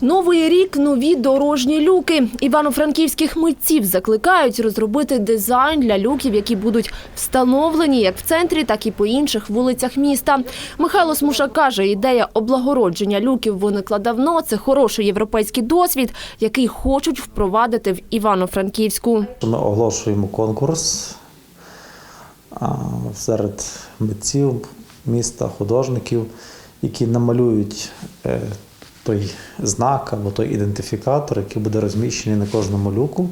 Новий рік нові дорожні люки. Івано-франківських митців закликають розробити дизайн для люків, які будуть встановлені як в центрі, так і по інших вулицях міста. Михайло Смуша каже, ідея облагородження люків виникла давно. Це хороший європейський досвід, який хочуть впровадити в Івано-Франківську. Ми оголошуємо конкурс серед митців міста, художників, які намалюють е, той знак або той ідентифікатор, який буде розміщений на кожному люку,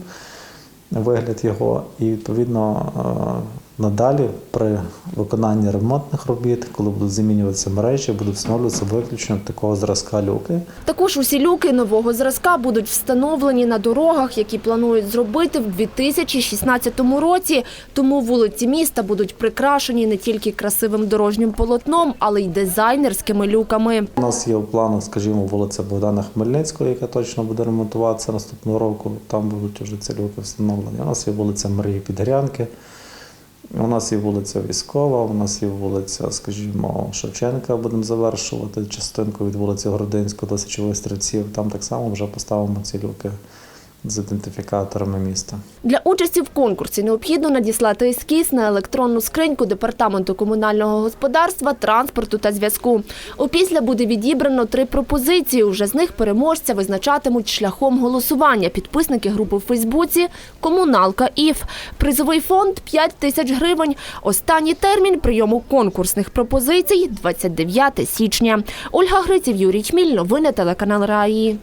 вигляд його. І відповідно е, надалі при виконанні ремонтних робіт, коли будуть замінюватися мережі, будуть встановлюватися виключно такого зразка люки. Також усі люки нового зразка будуть встановлені на дорогах, які планують зробити в 2016 році. Тому вулиці міста будуть прикрашені не тільки красивим дорожнім полотном, але й дизайнерськими люками. У нас є в планах, скажімо, вулиця Богдана Хмельницького, яка точно буде ремонтуватися наступного року. Там будуть вже ці люки встановлені. У нас є вулиця Марії Підгорянки, у нас є вулиця Військова, у нас є вулиця, скажімо, Шевченка. Будемо завершувати частинку від вулиці Городинського до Січових стрільців. Там так само вже поставимо ці люки з ідентифікаторами міста. Для участі в конкурсі необхідно надіслати ескіз на електронну скриньку Департаменту комунального господарства, транспорту та зв'язку. Опісля буде відібрано три пропозиції. Уже з них переможця визначатимуть шляхом голосування. Підписники групи в Фейсбуці «Комуналка ІФ». Призовий фонд – 5 тисяч гривень. Останній термін прийому конкурсних пропозицій – 29 січня. Ольга Гриців, Юрій Чміль. Новини телеканал Раї.